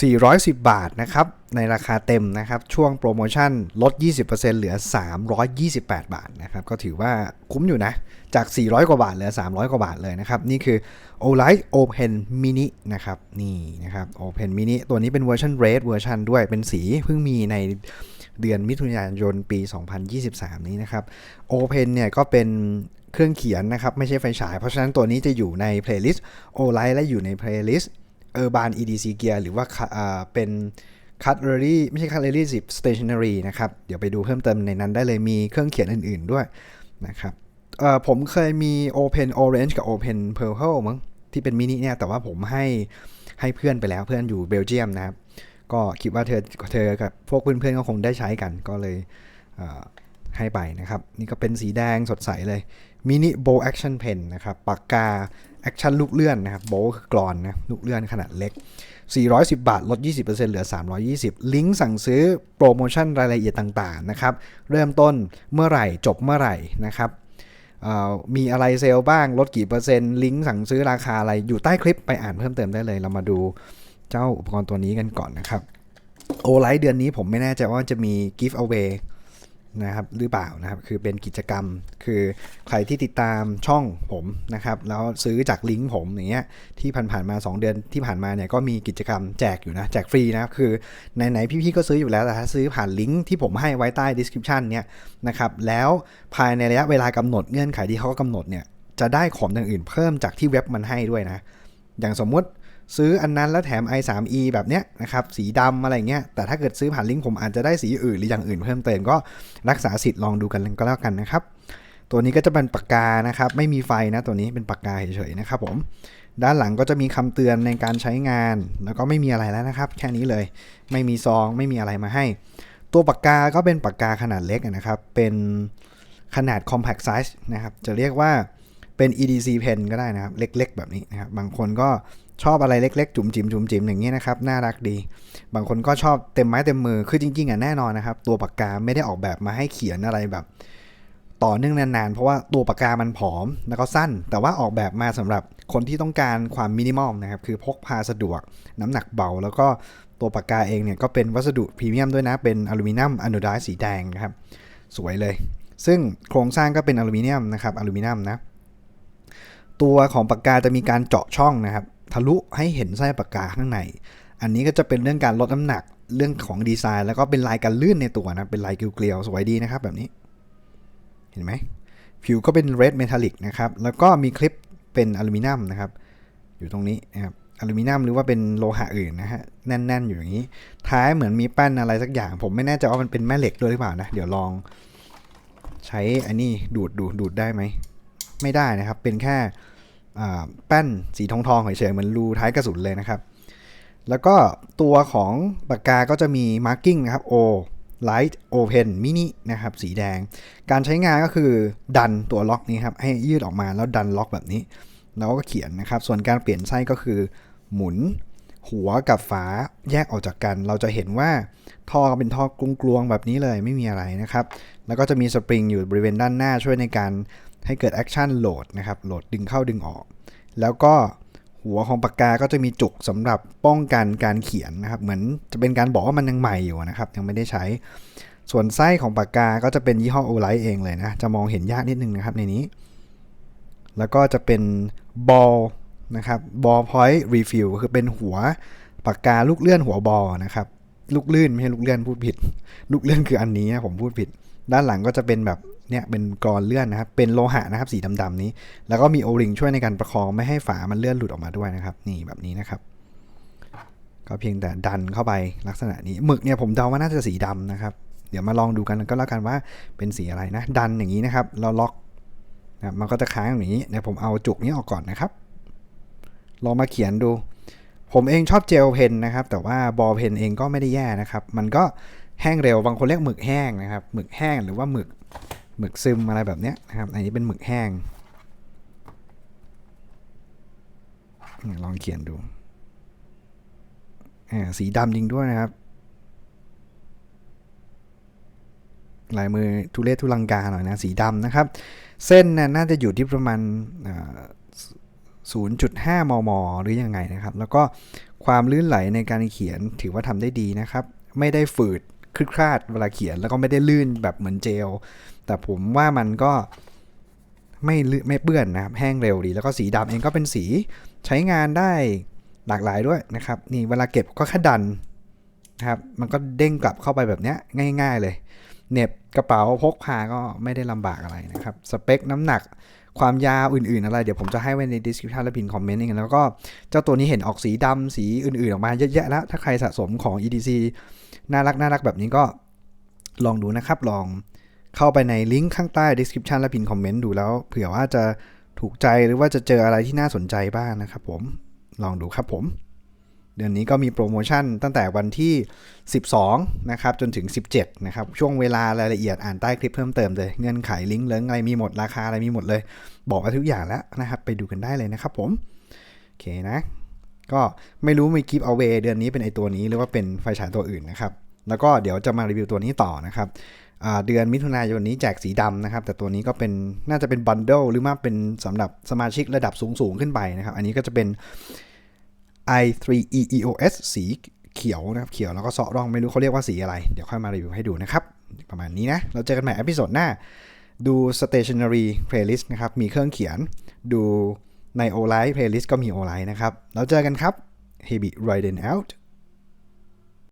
410 บาทนะครับ ในราคาเต็มนะครับ ช่วงโปรโมชั่นลด 20%เหลือ 328 บาทนะครับ ก็ถือว่าคุ้มอยู่นะ จาก 400 กว่าบาทเหลือ 300 กว่าบาทเลยนะครับ นี่คือ Olight Open Mini นะครับ นี่นะครับ Open Mini ตัวนี้เป็นเวอร์ชัน Red เวอร์ชันด้วยเป็นสีเพิ่งมีในเดือนมิถุนายนปี 2023 นี้นะครับ Open เนี่ยก็เป็นเครื่องเขียนนะครับ ไม่ใช่ไฟฉาย เพราะฉะนั้นตัวนี้จะอยู่ใน playlist Olight และอยู่ใน playlist Urban EDC Gear หรือว่าเป็น Cutlery ไม่ใช่ Cutlery 10 Stationery นะครับ เดี๋ยวไปดูเพิ่มเติมในนั้นได้เลยมีเครื่องเขียนอื่นๆด้วยนะครับเออผมเคยมี Open Orange กับ Open Purple มั้งที่เป็นมินิเนี่ยแต่ว่าผมให้ให้เพื่อนไปแล้วเพื่อนอยู่เบลเยียมนะครับ ก็คิดว่าเธอเธอกับพวกเพื่อนๆก็คงได้ใช้กันก็เลยเให้ไปนะครับ นี่ก็เป็นสีแดงสดใสเลยมินิโบแอคชั่นเพนนะครับปากกา แอคชั่นลูกเลื่อนนะครับโบคือกรอนนะลูกเลื่อนขนาดเล็ก 410 บาท ลด 20%เหลือ 320 ลิงก์สั่งซื้อโปรโมชั่นรายละเอียดต่างๆนะครับเริ่มต้นเมื่อไหร่จบเมื่อไหร่นะครับมีอะไรเซลล์บ้างลดกี่เปอร์เซ็นต์ลิงก์สั่งซื้อราคาอะไรอยู่ใต้คลิปไปอ่านเพิ่มเติมได้เลย เรามาดูเจ้าอุปกรณ์ตัวนี้กันก่อนนะครับโอไลท์เดือนนี้ผมไม่แน่ใจว่าจะมี gift away นะครับหรือเปล่านะครับคือเป็นกิจกรรมคือใครที่ติดตามช่องผมนะครับแล้วซื้อจากลิงก์ผมอย่างเงี้ยที่ผ่านๆมา 2 เดือนที่ผ่านมาเนี่ยก็มีกิจกรรมแจกอยู่นะแจกฟรีนะครับคือไหนๆพี่ๆก็ซื้ออยู่แล้วแต่ถ้าซื้อผ่านลิงก์ที่ผมให้ไว้ใต้ description เนี่ยนะครับแล้วภายในระยะเวลากำหนดเงื่อนไขที่เขากำหนดเนี่ยจะได้ของอย่างอื่นเพิ่มจากที่เว็บมันให้ด้วยนะอย่างสมมุติ ซื้ออันนั้นแล้วแถม i3e แบบเนี้ยนะครับสีดำอะไรเงี้ยแต่ถ้าเกิดซื้อผ่านลิงก์ผมอาจจะได้สีอื่นหรืออย่างอื่นเพิ่มเติมก็รักษาสิทธิ์ลองดูกันก็แล้วกันนะครับตัวนี้ก็จะเป็นปากกานะครับไม่มีไฟนะตัวนี้เป็นปากกาเฉยๆนะครับผมด้านหลังก็จะมีคำเตือนในการใช้งาน แล้วก็ไม่มีอะไรแล้วนะครับ แค่นี้เลย ไม่มีซองไม่มีอะไรมาให้ ตัวปากกาก็เป็นปากกาขนาดเล็กนะครับ เป็นขนาด compact size นะครับ จะเรียกว่าเป็น EDC pen ก็ได้นะครับ เล็กๆ แบบนี้นะครับ บางคนก็ ชอบอะไรเล็กๆ จุ่มจิมจุ่มจิมอย่างนี้นะครับน่ารักดี บางคนก็ชอบเต็มไม้เต็มมือคือจริงๆอะแน่นอนนะครับ ตัวปากกาไม่ได้ออกแบบมาให้เขียนอะไรแบบ ต่อเนื่องนานๆ เพราะว่าตัวปากกามันผอมแล้วก็สั้น แต่ว่าออกแบบมาสำหรับคนที่ต้องการความมินิมอลนะครับคือพกพาสะดวก น้ำหนักเบา แล้วก็ตัวปากกาเองเนี่ยก็เป็นวัสดุพรีเมียมด้วยนะเป็นอลูมิเนียมอนไดซ์สีแดงนะครับสวยเลย ซึ่งโครงสร้างก็เป็นอลูมิเนียมนะครับอลูมิเนียมนะตัวของปากกาจะมีการเจาะช่องนะครับ ทะลุให้เห็นไส้ปากกาข้างใน อันนี้ก็จะเป็นเรื่องการลดน้ำหนักเรื่องของดีไซน์ แล้วก็เป็นลายการลื่นในตัวนะเป็นลายเกลียวๆสวยดีนะครับแบบนี้ เห็นไหมผิวก็เป็น red metallic นะครับแล้วก็มีคลิปเป็นอลูมิเนียมนะครับ อยู่ตรงนี้นะครับอลูมิเนียมหรือว่าเป็นโลหะอื่นนะฮะแน่น ๆ อยู่อย่างนี้ ท้ายเหมือนมีแป้นอะไรสักอย่าง ผมไม่แน่ใจว่ามันเป็นแม่เหล็กด้วยหรือเปล่านะ เดี๋ยวลองใช้อันนี้ดูดดูดดูดได้ไหม ไม่ได้นะครับ เป็นแค่ แป้นสีทองทองเฉยๆเหมือนรูท้ายกระสุนเลยนะครับ แล้วก็ตัวของปากกาก็จะมี marking นะครับ O Light Open Mini นะครับสีแดง การใช้งานก็คือดันตัวล็อกนี้ครับให้ยืดออกมาแล้วดันล็อกแบบนี้ แล้วก็เขียนนะครับ ส่วนการเปลี่ยนไส้ก็คือหมุนหัวกับฝาแยกออกจากกัน เราจะเห็นว่าท่อเป็นท่อกลวงๆแบบนี้เลยไม่มีอะไรนะครับ แล้วก็จะมีสปริงอยู่บริเวณด้านหน้าช่วยในการ ให้เกิดแอคชั่นโหลดนะครับโหลดดึงเข้าดึงออก แล้วก็หัวของปากกาก็จะมีจุกสำหรับป้องกันการเขียนนะครับ เหมือนจะเป็นการบอกว่ามันยังใหม่อยู่นะครับ ยังไม่ได้ใช้ ส่วนไส้ของปากกาก็จะเป็นยี่ห้อโอไลท์เองเลยนะ จะมองเห็นยากนิดนึงนะครับในนี้ แล้วก็จะเป็นบอลนะครับบอลพอยต์รีฟิลคือเป็นหัวปากกาลูกเลื่อนหัวบอลนะครับ ลูกลื่นไม่ใช่ลูกเลื่อนพูดผิด ลูกเลื่อนคืออันนี้นะผมพูดผิด ด้านหลังก็จะเป็นแบบ เนี่ยเป็นกรอนเลื่อนนะครับ เป็นโลหะนะครับสีดำๆนี้ แล้วก็มีโอริงช่วยในการประคองไม่ให้ฝามันเลื่อนหลุดออกมาด้วยนะครับ นี่แบบนี้นะครับ ก็เพียงแต่ดันเข้าไปลักษณะนี้หมึกเนี่ยผมเดาว่าน่าจะสีดำนะครับ เดี๋ยวมาลองดูกันก็แล้วกันว่าเป็นสีอะไรนะ ดันอย่างนี้นะครับเราล็อกนะมันก็จะค้างอย่างนี้เดี๋ยวผมเอาจุกนี้ออกก่อนนะครับ ลองมาเขียนดู ผมเองชอบเจลเพนนะครับ แต่ว่าบอลเพนเองก็ไม่ได้แย่นะครับ มันก็แห้งเร็วบางคนเรียกหมึกแห้งนะครับหมึกแห้งหรือว่าหมึก หมึกซึมอะไรแบบเนี้ยนะครับ อันนี้เป็นหมึกแห้ง ลองเขียนดูสีดำจริงด้วยนะครับ ลายมือทุเรศทุลังกาหน่อยนะ สีดำนะครับ เส้นน่าจะอยู่ที่ประมาณ0.5 มม หรือยังไงนะครับ แล้วก็ความลื่นไหลในการเขียนถือว่าทำได้ดีนะครับ ไม่ได้ฝืดคลืดคลาดเวลาเขียนแล้วก็ไม่ได้ลื่นแบบเหมือนเจล แต่ผมว่ามันก็ไม่ไม่เปื้อนนะครับ แห้งเร็วดี แล้วก็สีดำเองก็เป็นสีใช้งานได้หลากหลายด้วยนะครับ นี่เวลาเก็บก็แค่ดันนะครับ มันก็เด้งกลับเข้าไปแบบเนี้ยง่าย ๆ เลยเน็บกระเป๋าพกพาก็ไม่ได้ลำบากอะไรนะครับ สเปคน้ำหนักความยาวอื่นๆอะไร เดี๋ยวผมจะให้ไว้ใน description และพินคอมเมนต์เองแล้วก็เจ้าตัวนี้เห็นออกสีดำสีอื่นๆ ออกมาเยอะแยะแล้ว ถ้าใครสะสมของ EDC น่ารักน่ารักแบบนี้ก็ลองดูนะครับ ลอง เข้าไปในลิงก์ข้างใต้ description และพินคอมเมนต์ดูแล้ว เผื่อว่าจะถูกใจหรือว่าจะเจออะไรที่น่าสนใจบ้างนะครับผมลองดูครับผม เดือนนี้ก็มีโปรโมชั่นตั้งแต่วันที่ 12 นะครับ จนถึง 17 นะครับ ช่วงเวลารายละเอียดอ่านใต้คลิปเพิ่มเติมเลย เงื่อนไขลิงก์เลิงอะไรมีหมดราคาอะไรมีหมดเลย บอกไว้ทุกอย่างแล้วนะครับ ไปดูกันได้เลยนะครับผมโอเคนะ ก็ไม่รู้มีกิฟต์เอาเวเดือนนี้เป็นไอตัวนี้หรือว่าเป็นไฟฉายตัวอื่นนะครับแล้วก็เดี๋ยวจะมารีวิวตัวนี้ต่อนะครับ เดือนมิถุนายนนี้แจกสีดำนะครับ แต่ตัวนี้ก็เป็นน่าจะเป็นบันเดิลหรือว่าเป็นสำหรับสมาชิกระดับสูงๆขึ้นไปนะครับ อันนี้ก็จะเป็น i3 EEOS สีเขียวนะครับ เขียวแล้วก็เซาะร่องไม่รู้เขาเรียกว่าสีอะไร เดี๋ยวค่อยมารีวิวให้ดูนะครับ ประมาณนี้นะ เราเจอกันใหม่อพิโซดหน้า ดู stationery playlist นะครับ มีเครื่องเขียน ดูใน o l i v e playlist ก็มี o l i v e นะครับแล้วเจอกันครับ Heavy Riding Out